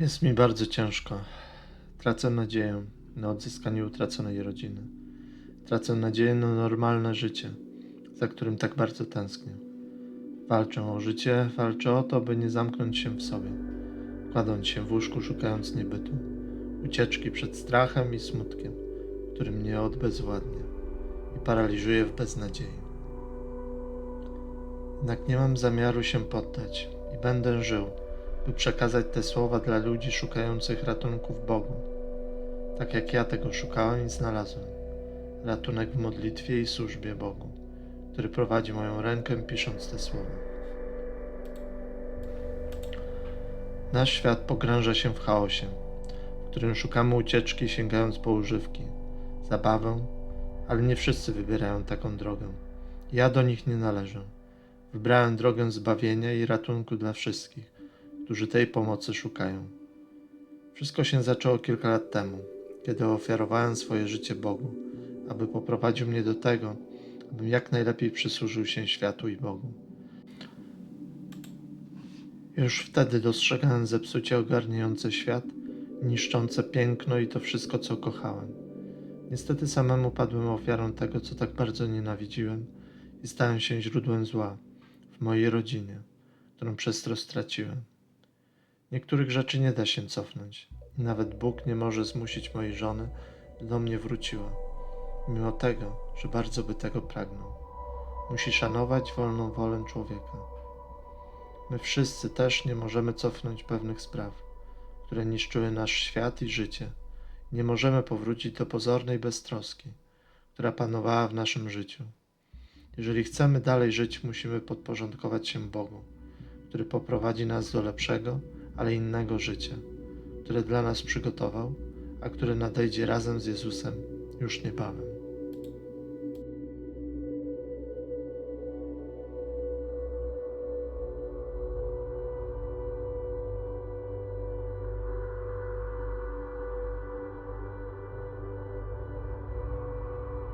Jest mi bardzo ciężko. Tracę nadzieję na odzyskanie utraconej rodziny. Tracę nadzieję na normalne życie, za którym tak bardzo tęsknię. Walczę o życie, walczę o to, by nie zamknąć się w sobie, kładąc się w łóżku, szukając niebytu, ucieczki przed strachem i smutkiem, który mnie odbezwładnia i paraliżuje w beznadziei. Jednak nie mam zamiaru się poddać i będę żył, by przekazać te słowa dla ludzi szukających ratunku w Bogu. Tak jak ja tego szukałem i znalazłem. Ratunek w modlitwie i służbie Bogu, który prowadzi moją rękę pisząc te słowa. Nasz świat pogrąża się w chaosie, w którym szukamy ucieczki sięgając po używki, zabawę, ale nie wszyscy wybierają taką drogę. Ja do nich nie należę. Wybrałem drogę zbawienia i ratunku dla wszystkich, którzy tej pomocy szukają. Wszystko się zaczęło kilka lat temu, kiedy ofiarowałem swoje życie Bogu, aby poprowadził mnie do tego, abym jak najlepiej przysłużył się światu i Bogu. Już wtedy dostrzegałem zepsucie ogarniające świat, niszczące piękno i to wszystko, co kochałem. Niestety samemu padłem ofiarą tego, co tak bardzo nienawidziłem i stałem się źródłem zła w mojej rodzinie, którą przez to straciłem. Niektórych rzeczy nie da się cofnąć. Nawet Bóg nie może zmusić mojej żony, by do mnie wróciła, mimo tego, że bardzo by tego pragnął. Musi szanować wolną wolę człowieka. My wszyscy też nie możemy cofnąć pewnych spraw, które niszczyły nasz świat i życie. Nie możemy powrócić do pozornej beztroski, która panowała w naszym życiu. Jeżeli chcemy dalej żyć, musimy podporządkować się Bogu, który poprowadzi nas do lepszego, ale innego życia, które dla nas przygotował, a które nadejdzie razem z Jezusem już niebawem.